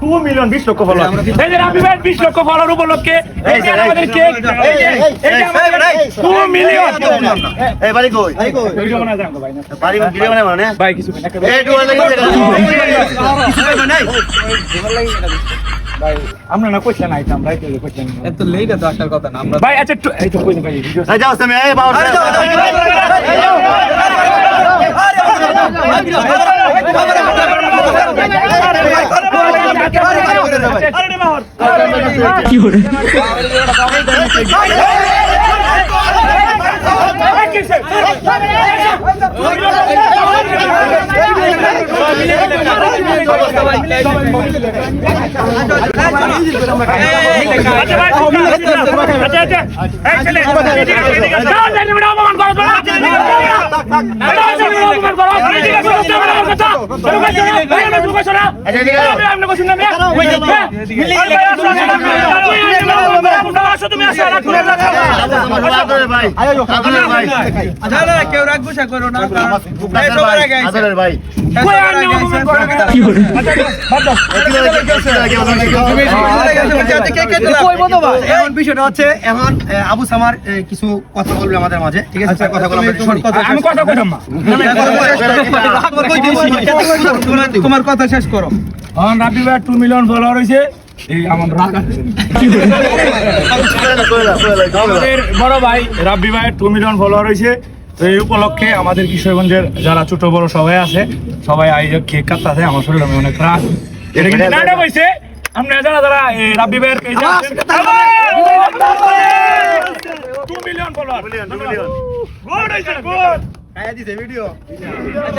Two million বিশ লক্ষ follower এই যে রাবি ভাই বিশ লক্ষ ফলোয়ার উপলক্ষে এই যে আমাদের কেক এই যে এই যে আমাদের টু মিলিয়ন এই বাড়ি কই ভিডিও বানায় যান ভাই না বাড়ি ভিডিও বানাই মানে ভাই কিছু এই ডুয়ার লাগি কিছু নাই ভাই আমরা না কইছেন না আইতাম কেউ কইছেন এত লেট তো আসার কথা না আমরা ভাই আচ্ছা এই তো কইছেন ভাই ভিডিও যাও তুমি এই বাবা আচ্ছা ভাই আচ্ছা আচ্ছা এই ছেলে এদিকে এদিকে যাও জানি বড় অপমান করো তোরা যাও জানি বড় অপমান করো এদিকে আসো রাস্তা বড় আমার কথা শুরু করছ না ভাই আমরা শুরু করছ না আমি আমরা করছি না মিয়া ওই যে মিলি আসো আসো তুমি আসো রাখো আদরের ভাই আদরের ভাই আচ্ছা কেউ রাগ গুসা করো না ভাই। তোমার- কথা শেষ করো এখন রাবি ভাই 2 মিলিয়ন ফলোয়ার আমাদের বড় ভাই, রাব্বি ভাই টু মিলিয়ন ফলোয়ার হয়েছে। তো এই উপলক্ষে আমাদের কিশোরগঞ্জের যারা ছোট বড় সবাই আছে সবাই আয়োজক কেক কাটতে আমার শরীর আমি অনেক রাগ। এটা কিন্তু নাটক হয়েছে আপনি যারা যারা রাব্বি ভাইয়ের পেজে আছেন টু মিলিয়ন ফলোয়ার গুড হয়েছে গুড